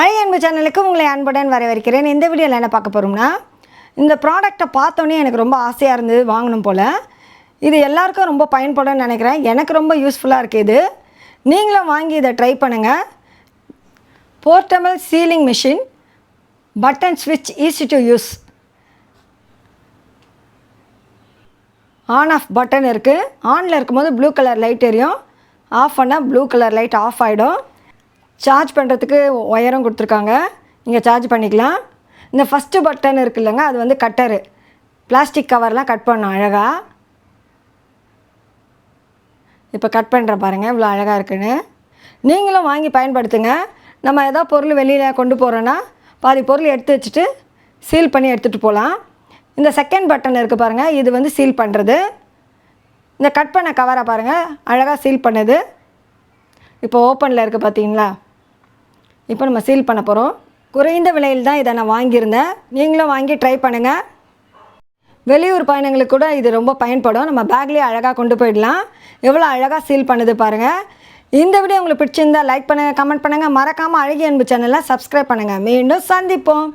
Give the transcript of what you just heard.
அழகு அன்பு சேனலுக்கு உங்களை அன்புடன் வரவேற்கிறேன். இந்த வீடியோவில் என்ன பார்க்க போகிறோம்னா இந்த ப்ராடக்டை பார்த்தோன்னே எனக்கு ரொம்ப ஆசையாக இருந்தது வாங்கணும் போல். இது எல்லாருக்கும் ரொம்ப பயன்படும்னு நினைக்கிறேன். எனக்கு ரொம்ப யூஸ்ஃபுல்லாக இருக்குது இது. நீங்களும் வாங்கி இதை ட்ரை பண்ணுங்கள் போர்ட்டபிள் சீலிங் மிஷின் பட்டன் ஸ்விட்ச் easy to use on off button இருக்குது ஆனில் இருக்கும்போது ப்ளூ கலர் லைட் எரியும். ஆஃப் பண்ணால் ப்ளூ கலர் லைட் ஆஃப் ஆகிடும் சார்ஜ் பண்ணுறதுக்கு ஒயரும் கொடுத்துருக்காங்க. நீங்கள் சார்ஜ் பண்ணிக்கலாம். இந்த ஃபஸ்ட்டு பட்டன் இருக்கு இல்லைங்க அது வந்து கட்டரு பிளாஸ்டிக் கவர்லாம் கட் பண்ணும் அழகாக இப்போ கட் பண்ணுறேன் பாருங்கள் இவ்வளோ அழகாக இருக்குன்னு. நீங்களும் வாங்கி பயன்படுத்துங்க. நம்ம எதோ பொருள் வெளியில் கொண்டு போகிறோன்னா பாதி பொருள் எடுத்து வச்சுட்டு சீல் பண்ணி எடுத்துகிட்டு போகலாம் இந்த செகண்ட் பட்டன் இருக்குது பாருங்கள் இது வந்து சீல் பண்ணுறது இந்த கட் பண்ண கவரை பாருங்கள் அழகாக சீல் பண்ணுது. இப்போ ஓப்பனில் இருக்குது பார்த்தீங்களா இப்போ நம்ம சீல் பண்ண போகிறோம் குறைந்த விலையில் தான் இதை நான் வாங்கியிருந்தேன். நீங்களும் வாங்கி ட்ரை பண்ணுங்கள் வெளியூர் பயணங்களுக்கு கூட இது ரொம்ப பயன்படும். நம்ம பேக்லேயே அழகாக கொண்டு போயிடலாம். எவ்வளோ அழகாக சீல் பண்ணுது பாருங்கள் இந்த வீடியோ உங்களுக்கு பிடிச்சிருந்தா லைக் பண்ணுங்கள் கமெண்ட் பண்ணுங்கள் மறக்காமல் அழகிய அன்பு சேனலை சப்ஸ்கிரைப் பண்ணுங்கள் மீண்டும் சந்திப்போம்.